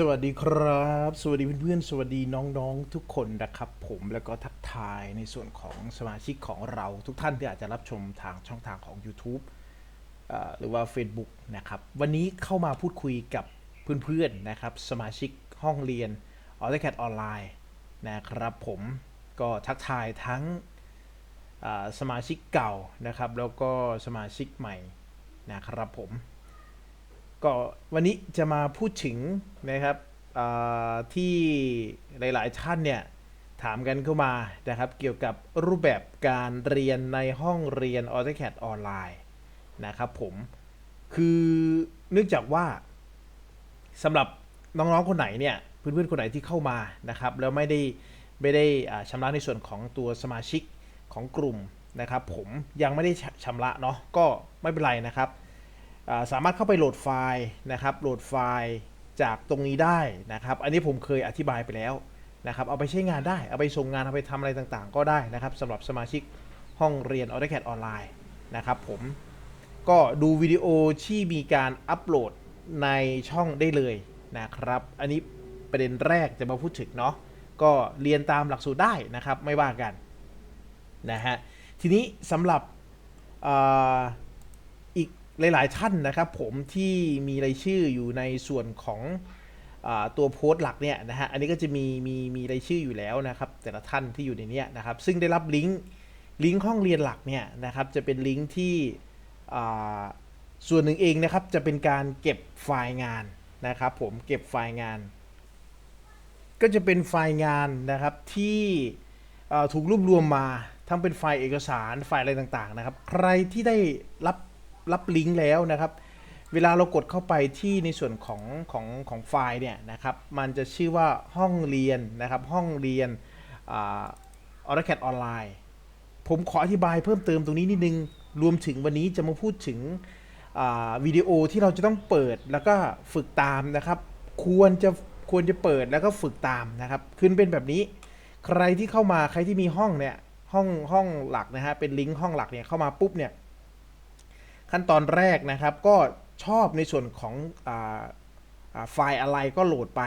สวัสดีครับ สวัสดีเพื่อนๆ สวัสดีน้องๆ ทุกคนนะครับ ผมแล้วก็ทักทายในส่วนของสมาชิกของเราทุกท่านที่อาจจะรับชมทางช่องทางของ YouTube อหรือว่า Facebook นะครับ วันนี้เข้ามาพูดคุยกับเพื่อนๆนะครับ สมาชิกห้องเรียน AutoCAD ออนไลน์นะครับผมก็ทักทายทั้งสมาชิกเก่านะครับ แล้วก็สมาชิกใหม่นะครับผม ก็วันนี้จะมาพูดถึงนะครับที่หลายๆท่านเนี่ยถามกันเข้ามานะครับ เกี่ยวกับรูปแบบการเรียนในห้องเรียน AutoCAD ออนไลน์นะครับผมคือเนื่องจากว่าสำหรับน้องๆคนไหนเนี่ยเพื่อนๆคนไหนที่เข้ามานะครับ แล้วไม่ได้ไม่ได้ชำระในส่วนของตัวสมาชิกของกลุ่มนะครับ ผมยังไม่ได้ชำระเนาะก็ไม่เป็นไรนะครับ สามารถเข้าไปโหลดไฟล์นะครับโหลดไฟล์จากตรงนี้ได้นะครับ อันนี้ผมเคยอธิบายไปแล้วนะครับ เอาไปใช้งานได้ เอาไปส่งงาน เอาไปทำอะไรต่างๆ ก็ได้นะครับสำหรับสมาชิกห้องเรียน AutoCAD ออนไลน์นะครับผมก็ดูวิดีโอที่มีการอัปโหลดในช่องได้เลยนะครับ อันนี้ประเด็นแรกจะมาพูดถึงเนาะก็เรียนตามหลักสูตรได้นะครับไม่ว่ากันนะฮะทีนี้สำหรับ หลาย ๆ ท่านนะครับผมที่มีรายชื่ออยู่ในส่วนของอตัวโพสต์หลักเนี่ยนะฮะ อันนี้ก็จะมีมีมีรายชื่ออยู่แล้วนะครับ แต่ละท่านที่อยู่ในนี้นะครับ ซึ่งได้รับลิงก์ลิงก์ห้องเรียนหลักเนี่ยนะครับจะเป็นลิงก์ที่ส่วนหนึ่งเองนะครับจะเป็นการเก็บไฟล์งานนะครับ ผมเก็บไฟล์งาน ก็จะเป็นไฟล์งานนะครับที่ถูกรวบรวมมาทั้งเป็นไฟล์เอกสารไฟล์อะไรต่างๆนะครับ ใครที่ได้รับ รับลิงก์แล้วนะครับ เวลาเรากดเข้าไปที่ในส่วนของของของไฟล์เนี่ยนะครับ มันจะชื่อว่าห้องเรียนนะครับ ห้องเรียนอ่า AutoCAD ออนไลน์ผมขออธิบายเพิ่มเติมตรงนี้นิดนึง รวมถึงวันนี้จะมาพูดถึงวิดีโอที่เราจะต้องเปิดแล้วก็ฝึกตามนะครับ ควรจะควรจะเปิดแล้วก็ฝึกตามนะครับ ขึ้นเป็นแบบนี้ ใครที่เข้ามาใครที่มีห้องเนี่ยห้องห้องหลักนะฮะเป็นลิงก์ห้องหลักเนี่ยเข้ามาปุ๊บเนี่ย ขั้นตอนแรกนะครับ ก็ชอบในส่วนของอไฟล์อะไรก็โหลดไป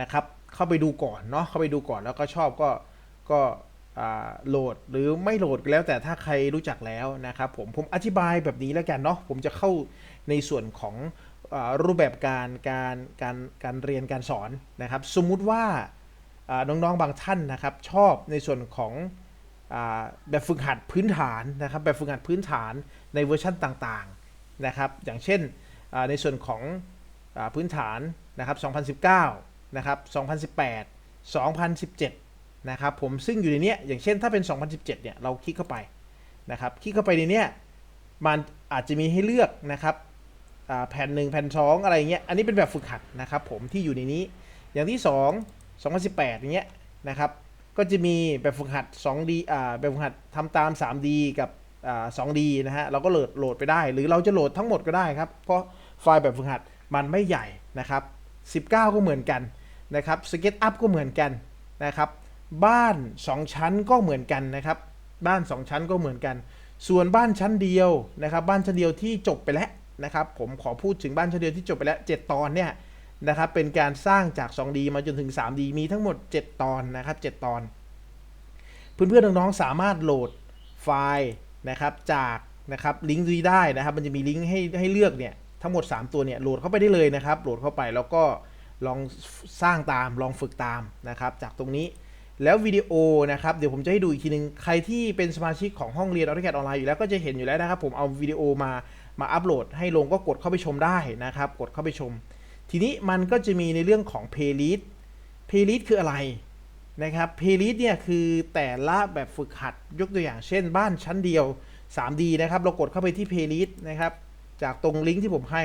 นะครับ เข้าไปดูก่อนเนาะเข้าไปดูก่อนแล้วก็ชอบก็ก็โหลดหรือไม่โหลดก็แล้วแต่ถ้าใครรู้จักแล้วนะครับผมผมอธิบายแบบนี้แล้วกันเนาะผมจะเข้าในส่วนของอรูปแบบการการการการเรียนการสอนนะครับ สมมุติว่าน้องๆบางท่านนะครับ ชอบในส่วนของ แบบฝึกหัดพื้นฐานนะครับแบบฝึกหัดพื้นฐานในเวอร์ชันต่างๆนะครับ อย่างเช่นในส่วนของอพื้นฐานนะครับ 2019 นะครับ 2018 2017 นะครับผมซึ่งอยู่ในนี้อย่างเช่นถ้าเป็น 2017 เนี่ย เราคลิกเข้าไปนะครับ คลิกเข้าไปในนี้มันอาจจะมีให้เลือกนะครับแผ่นหนึ่งแผ่นสองอะไรเงี้ย อันนี้เป็นแบบฝึกหัดนะครับผมที่อยู่ในนี้ อย่างที่ 2 2018อย่างเงี้ยนะครับ ก็จะมีแบบฝึกหัด 2D อ่าแบบฝึกหัดทำตาม 3D กับอ่า 2D นะฮะ เราก็โหลดโหลดไปได้ หรือเราจะโหลดทั้งหมดก็ได้ครับ เพราะไฟล์แบบฝึกหัดมันไม่ใหญ่นะครับ 19 ก็เหมือนกันนะครับ SketchUp ก็เหมือนกันนะครับ บ้าน 2 ชั้นก็เหมือนกันนะครับ บ้าน 2 ชั้นก็เหมือนกัน ส่วนบ้านชั้นเดียวนะครับ บ้านชั้นเดียวที่จบไปแล้วนะครับ ผมขอพูดถึงบ้านชั้นเดียวที่จบไปแล้ว 7 ตอนเนี่ย นะครับ เป็นการสร้างจาก 2D มาจนถึง 3D มีทั้งหมด 7 ตอนนะครับ 7 ตอน เพื่อนๆน้องๆสามารถโหลดไฟล์นะครับจากนะครับลิงก์นี้ได้นะครับ มันจะมีลิงก์ให้ให้เลือกเนี่ยทั้งหมด 3 ตัวเนี่ยโหลดเข้าไปได้เลยนะครับโหลดเข้าไปแล้วก็ลองสร้างตามลองฝึกตามนะครับ จากตรงนี้แล้ววิดีโอนะครับเดี๋ยวผมจะให้ดูอีกทีนึง ใครที่เป็นสมาชิกของห้องเรียน AutoCAD ออนไลน์อยู่แล้วก็จะเห็นอยู่แล้วนะครับ ผมเอาวิดีโอมามาอัปโหลดให้ลงก็กดเข้าไปชมได้นะครับ กดเข้าไปชม ทีนี้มันก็จะมีในเรื่องของ playlist playlist คืออะไรนะครับ playlist เนี่ยคือแต่ละแบบฝึกหัดยกตัวอย่างเช่น บ้านชั้นเดียว 3D นะครับ เรากดเข้าไปที่ playlist นะครับ จากตรงลิงก์ที่ผมให้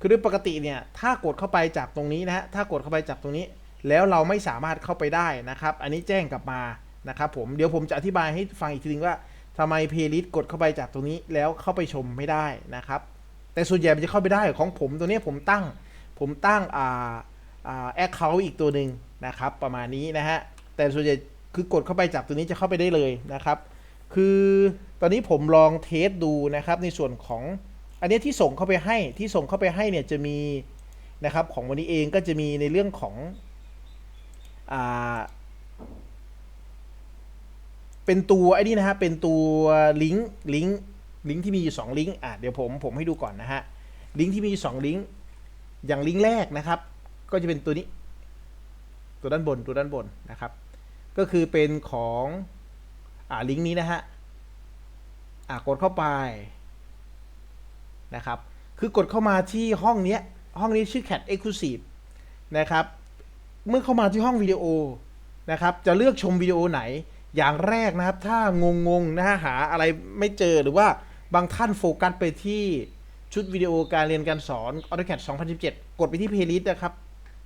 คือโดยปกติเนี่ย ถ้ากดเข้าไปจากตรงนี้นะฮะ ถ้ากดเข้าไปจากตรงนี้ แล้วเราไม่สามารถเข้าไปได้นะครับ อันนี้แจ้งกลับมานะครับผม เดี๋ยวผมจะอธิบายให้ฟังอีกทีนึงว่าทำไม playlist กดเข้าไปจากตรงนี้แล้วเข้าไปชมไม่ได้นะครับ แต่ส่วนใหญ่มันจะเข้าไปได้ของผมตัวเนี้ยผมตั้ง ผมตั้งอ่าอ่าแอคเคาท์อีกตัวหนึ่งนะครับ ประมาณนี้นะฮะ แต่ส่วนใหญ่คือกดเข้าไปจากตัวนี้จะเข้าไปได้เลยนะครับ คือตอนนี้ผมลองเทสดูนะครับในส่วนของอันนี้ที่ส่งเข้าไปให้ที่ส่งเข้าไปให้เนี่ยจะมีนะครับของวันนี้เองก็จะมีในเรื่องของอ่าเป็นตัวไอ้นี่นะฮะเป็นตัวลิงก์ลิงก์ลิงก์ที่มีอยู่สองลิงก์อะเดี๋ยวผมผมให้ดูก่อนนะฮะลิงก์ที่มีอยู่สองลิงก์ อย่างลิงก์แรกนะครับ ก็จะเป็นตัวนี้ ตัวด้านบนตัวด้านบนนะครับ ก็คือเป็นของอ่าลิงก์นี้นะฮะอ่ากดเข้าไปนะครับ คือกดเข้ามาที่ห้องนี้ห้องนี้ชื่อ Cat Exclusive นะครับ เมื่อเข้ามาที่ห้องวิดีโอนะครับ จะเลือกชมวิดีโอไหน อย่างแรกนะครับ ถ้างงงๆนะฮะหาอะไรไม่เจอหรือว่าบางท่านโฟกัสไปที่ ชุดวิดีโอการเรียนการสอน AutoCAD 2017 กดไปที่ playlist นะครับ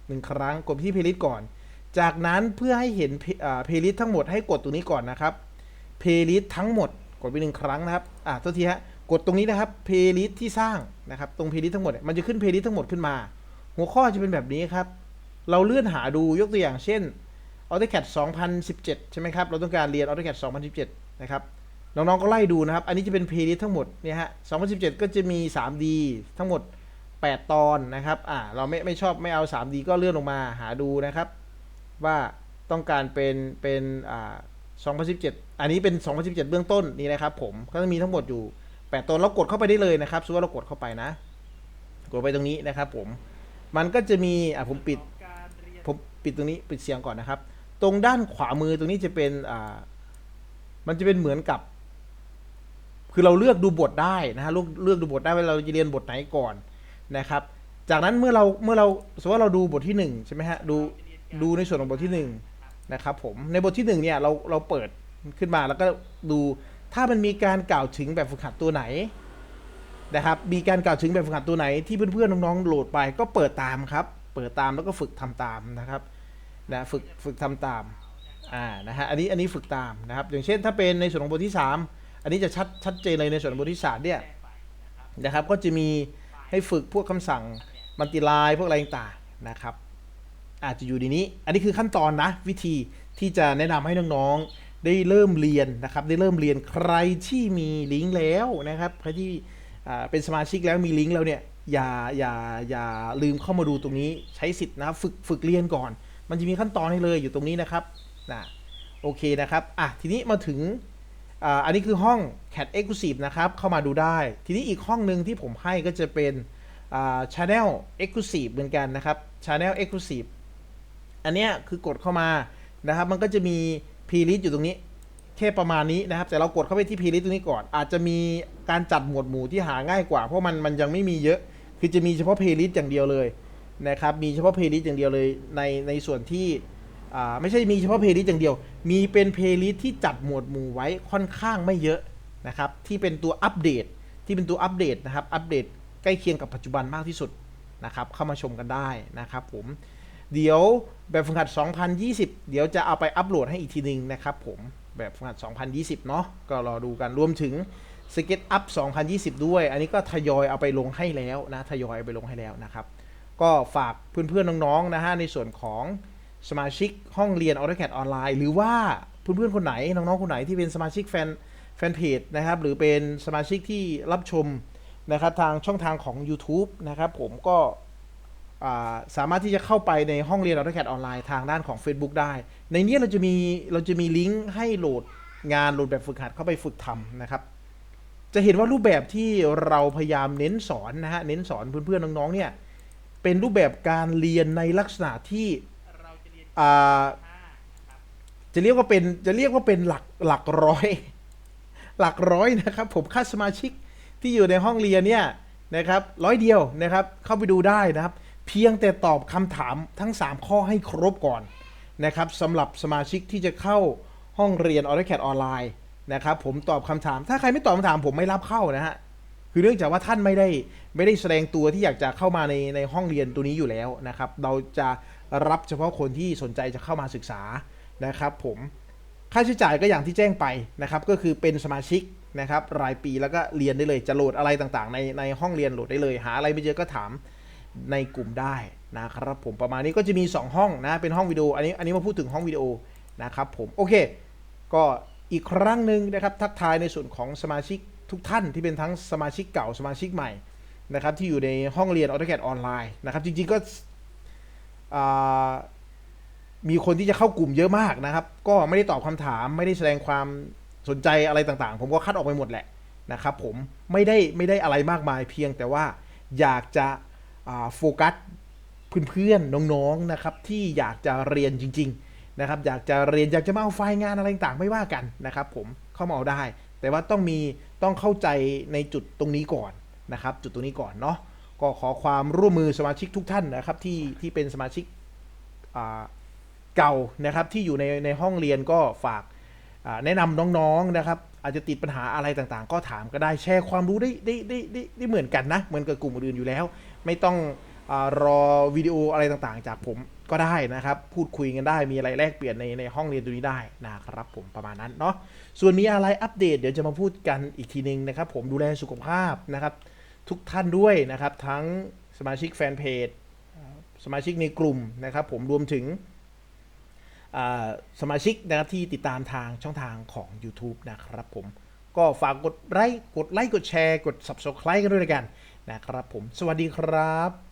หนึ่งครั้งกดไปที่ playlist ก่อน จากนั้นเพื่อให้เห็นเพลย์ลิสต์ทั้งหมดให้กดตรงนี้ก่อนนะครับเพลย์ลิสต์ทั้งหมดกดไปหนึ่งครั้งนะครับอ่าตัวทีฮะกดตรงนี้นะครับเพลย์ลิสต์ที่สร้างนะครับตรงเพลย์ลิสต์ทั้งหมดมันจะขึ้นเพลย์ลิสต์ทั้งหมดขึ้นมา หัวข้อจะเป็นแบบนี้ครับ เราเลื่อนหาดูยกตัวอย่างเช่น AutoCAD 2017 ใช่ไหมครับ เราต้องการเรียน AutoCAD 2017 นะครับ น้องๆก็ไล่ดูนะครับ อันนี้จะเป็นเพลย์ลิสต์ทั้งหมดเนี่ยฮะ 2017 ก็จะมี 3D ทั้งหมด 8 ตอนนะครับ อ่า เราไม่ไม่ชอบไม่เอา 3D ก็เลื่อนลงมาหาดูนะครับ ว่าต้องการเป็นเป็นอ่า2017 อันนี้เป็น 2017 เบื้องต้นนี่นะครับผม ก็จะมีทั้งหมดอยู่ 8 ตอนเรากดเข้าไปได้เลยนะครับสมมติว่าเรากดเข้าไปนะ กดไปตรงนี้นะครับผม มันก็จะมี อ่าผมปิด ผมปิดตรงนี้ปิดเสียงก่อนนะครับ ตรงด้านขวามือตรงนี้จะเป็น อ่า มันจะเป็นเหมือนกับ คือเราเลือกดูบทได้นะฮะเลือกเลือกดูบทได้ว่าเราจะเรียนบทไหนก่อนนะครับ จากนั้นเมื่อเราเมื่อเราสมมติว่าเราดูบทที่หนึ่งใช่ไหมฮะดูดูในส่วนของบทที่หนึ่งนะครับผมในบทที่หนึ่งเนี่ยเราเราเปิดขึ้นมาแล้วก็ดูถ้ามันมีการกล่าวถึงแบบฝึกหัดตัวไหนนะครับมีการกล่าวถึงแบบฝึกหัดตัวไหนที่เพื่อนๆน้องๆโหลดไปก็เปิดตามครับ เปิดตามแล้วก็ฝึกทำตามนะครับนะฝึกฝึกทำตามอ่านะฮะอันนี้อันนี้ฝึกตามนะครับ อย่างเช่นถ้าเป็นในส่วนของบทที่ 3 อันนี้จะชัดชัดเจนเลยในส่วนบทที่3เนี่ยนะครับ ก็จะมีให้ฝึกพวกคำสั่งมัลติไลน์พวกอะไรต่างๆนะครับ อาจจะอยู่ในนี้ อันนี้คือขั้นตอนนะ วิธีที่จะแนะนำให้น้องๆได้เริ่มเรียนนะครับ ได้เริ่มเรียนใครที่มีลิงก์แล้วนะครับใครที่เป็นสมาชิกแล้วมีลิงก์แล้วเนี่ยอย่าอย่าอย่าลืมเข้ามาดูตรงนี้ใช้สิทธิ์นะฝึกฝึกเรียนก่อน มันจะมีขั้นตอนให้เลยอยู่ตรงนี้นะครับนะโอเคนะครับอะทีนี้มาถึง อันนี้คือห้อง Cat Exclusive นะครับ เข้ามาดูได้ ทีนี้อีกห้องหนึ่งที่ผมให้ก็จะเป็นอ่า Channel Exclusive เหมือนกันนะครับ Channel Exclusive อันเนี้ยคือกดเข้ามานะครับ มันก็จะมี p l i s t อยู่ตรงนี้แค่ประมาณนี้นะครับ แต่เรากดเข้าไปที่ p l i s t ตรงนี้ก่อน อาจจะมีการจัดหมวดหมู่ที่หาง่ายกว่า เพราะมันมันยังไม่มีเยอะ คือจะมีเฉพาะ p l i s t อย่างเดียวเลยนะครับ มีเฉพาะ p l i s t อย่างเดียวเลยในในส่วนที่ ไม่ใช่มีเฉพาะ playlist อย่างเดียว มีเป็น playlist ที่จัดหมวดหมู่ไว้ค่อนข้างไม่เยอะนะครับ ที่เป็นตัวอัปเดต ที่เป็นตัวอัปเดตนะครับ อัปเดตใกล้เคียงกับปัจจุบันมากที่สุดนะครับ เข้ามาชมกันได้นะครับผม เดี๋ยวแบบฝึกหัด 2020 เดี๋ยวจะเอาไปอัปโหลดให้อีกทีหนึงนะครับผมแบบฝึกหัด 2020 เนาะก็รอดูกันรวมถึง SketchUp 2020 ด้วย อันนี้ก็ทยอยเอาไปลงให้แล้วนะ ทยอยเอาไปลงให้แล้วนะครับ ก็ฝากเพื่อนๆน้องๆนะฮะในส่วนของ สมาชิกห้องเรียน AutoCAD ออนไลน์หรือว่าเพื่อนๆคนไหนน้องๆคนไหนที่เป็นสมาชิกแฟนแฟนเพจนะครับหรือเป็นสมาชิกที่รับชมนะครับทางช่องทางของ YouTube นะครับผมก็สามารถที่จะเข้าไปในห้องเรียน AutoCAD ออนไลน์ทางด้านของ Facebook ได้ ในนี้เราจะมีเราจะมีลิงก์ให้โหลดงานโหลดแบบฝึกหัดเข้าไปฝึกทำนะครับ จะเห็นว่ารูปแบบที่เราพยายามเน้นสอนนะฮะเน้นสอนเพื่อนๆน้องๆเนี่ยเป็นรูปแบบการเรียนในลักษณะที่ จะเรียกว่าเป็นจะเรียกว่าเป็นหลักหลักร้อย หลักร้อยนะครับผมค่าสมาชิกที่อยู่ในห้องเรียนเนี่ยนะครับร้อยเดียวนะครับเข้าไปดูได้นะครับ เพียงแต่ตอบคำถามทั้ง 3 ข้อให้ครบก่อนนะครับสำหรับสมาชิกที่จะเข้าห้องเรียน AutoCAD ออนไลน์นะครับผมตอบคำถาม ถ้าใครไม่ตอบคำถามผมไม่รับเข้านะฮะคือเนื่องจากว่าท่านไม่ได้ไม่ได้แสดงตัวที่อยากจะเข้ามาในในห้องเรียนตัวนี้อยู่แล้วนะครับ เราจะ รับเฉพาะคนที่สนใจจะเข้ามาศึกษานะครับ ผมค่าใช้จ่ายก็อย่างที่แจ้งไปนะครับ ก็คือเป็นสมาชิกนะครับ รายปีแล้วก็เรียนได้เลยจะโหลดอะไรต่างๆ ในในห้องเรียนโหลดได้เลย หาอะไรไม่เจอก็ถามในกลุ่มได้นะครับผมประมาณนี้ก็จะมี 2 ห้องนะเป็นห้องวิดีโออันนี้อันนี้มาพูดถึงห้องวิดีโอนะครับผมโอเค ก็อีกครั้งหนึ่งนะครับทักทายในส่วนของสมาชิกทุกท่านที่เป็นทั้งสมาชิกเก่าสมาชิกใหม่นะครับที่อยู่ในห้องเรียน AutoCAD ออนไลน์นะครับจริงๆก็ มีคนที่จะเข้ากลุ่มเยอะมากนะครับ ก็ไม่ได้ตอบคำถามไม่ได้แสดงความสนใจอะไรต่างๆ ผมก็คัดออกไปหมดแหละนะครับ ผมไม่ได้ไม่ได้อะไรมากมายเพียงแต่ว่าอยากจะโฟกัสเพื่อนๆน้องๆนะครับ ที่อยากจะเรียนจริง ๆนะครับ อยากจะเรียนอยากจะมาเอาไฟล์งานอะไรต่างๆ ไม่ว่ากันนะครับ ผมเข้ามาเอาได้ แต่ว่าต้องมีต้องเข้าใจในจุดตรงนี้ก่อนนะครับ จุดตรงนี้ก่อนเนาะ ก็ขอความร่วมมือสมาชิกทุกท่านนะครับที่ที่เป็นสมาชิกเก่านะครับที่อยู่ในในห้องเรียนก็ฝากแนะนำน้องๆนะครับ อาจจะติดปัญหาอะไรต่างๆ ก็ถามก็ได้แชร์ความรู้ได้ได้ได้ได้ได้เหมือนกันนะเหมือนกับกลุ่มอื่นอยู่แล้ว ไม่ต้องอรอวิดีโออะไรต่างๆ จากผมก็ได้นะครับ พูดคุยกันได้มีอะไรแลกเปลี่ยนในในห้องเรียนตรงนี้ได้นะครับผมประมาณนั้นเนาะส่วนมีอะไรอัปเดตเดี๋ยวจะมาพูดกันอีกทีนึงนะครับ ผมดูแลสุขภาพนะครับ ทุกท่านด้วยนะครับ ทั้งสมาชิกแฟนเพจสมาชิกในกลุ่มนะครับ ผมรวมถึงสมาชิกนะครับที่ติดตามทางช่องทางของ YouTube นะครับผมก็ฝากกดไลค์กดไลค์กดแชร์กด Subscribe กันด้วยกันนะครับผมสวัสดีครับ